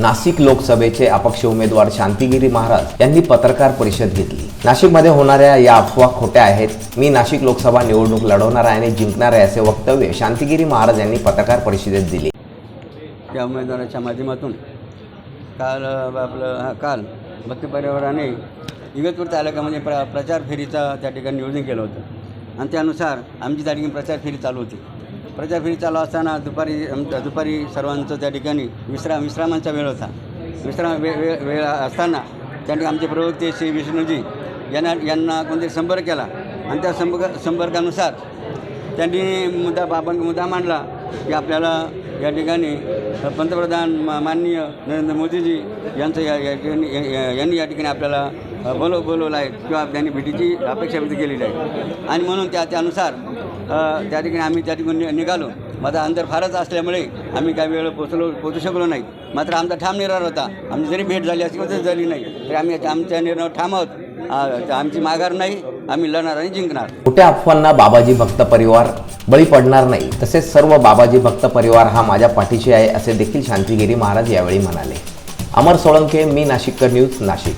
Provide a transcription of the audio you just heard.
नाशिक लोकसभेचे अपक्ष उमेदवार शांतिगिरी महाराज यांनी पत्रकार परिषद घेतली. नाशिकमध्ये होणाऱ्या या अफवा खोट्या आहेत. मी नाशिक लोकसभा निवडणूक लढवणार आहे आणि जिंकणार आहे असे वक्तव्य शांतिगिरी महाराज यांनी पत्रकार परिषदेत दिले. त्या उमेदवाराच्या माध्यमातून काल आपलं काल भक्त परिवाराने इगतपूर तालुक्यामध्ये प्र प्रचार फेरीचा त्या ठिकाणी नियोजन केलं होतं. आणि त्यानुसार आमची त्या ठिकाणी प्रचार फेरी चालू होती. प्रजाफेरी चालू असताना दुपारी दुपारी सर्वांचं त्या ठिकाणी विश्राम विश्रामांचा वेळ होता. विश्राम वे वेळ वेळ असताना त्यांनी आमचे प्रवक्ते श्री विष्णूजी यांना यांना कोणतरी संपर्क केला. आणि त्या संपर्क संपर्कानुसार त्यांनी मुद्दा आपण मुद्दा मांडला की आपल्याला या ठिकाणी पंतप्रधान मा- माननीय नरेंद्र मोदीजी यांचं या ठिकाणी यांनी या ठिकाणी आपल्याला बोलव बोलवलं आहे किंवा त्यांनी भेटीची अपेक्षा व्यक्त केलेली आहे. आणि म्हणून त्या त्यानुसार त्या ठिकाणी आम्ही त्या ठिकाणी निघालो. माझा अंतर फारच असल्यामुळे आम्ही काही वेळ पोचलो पोचू शकलो नाही. मात्र आमचा ठाम निर्णय होता. आमची जरी भेट झाली अशी तरी झाली नाही तरी आम्ही आमच्या निर्णय ठाम आहोत. आमची माघार नाही. आम्ही लढणार आणि जिंकणार. कुठ्या अफवांना बाबाजी भक्त परिवार बळी पडणार नाही तसेच सर्व बाबाजी भक्त परिवार हा माझ्या पाठीशी आहे असे देखील शांतिगिरी महाराज यावेळी म्हणाले. अमर सोळंके मी नाशिककर न्यूज नाशिक.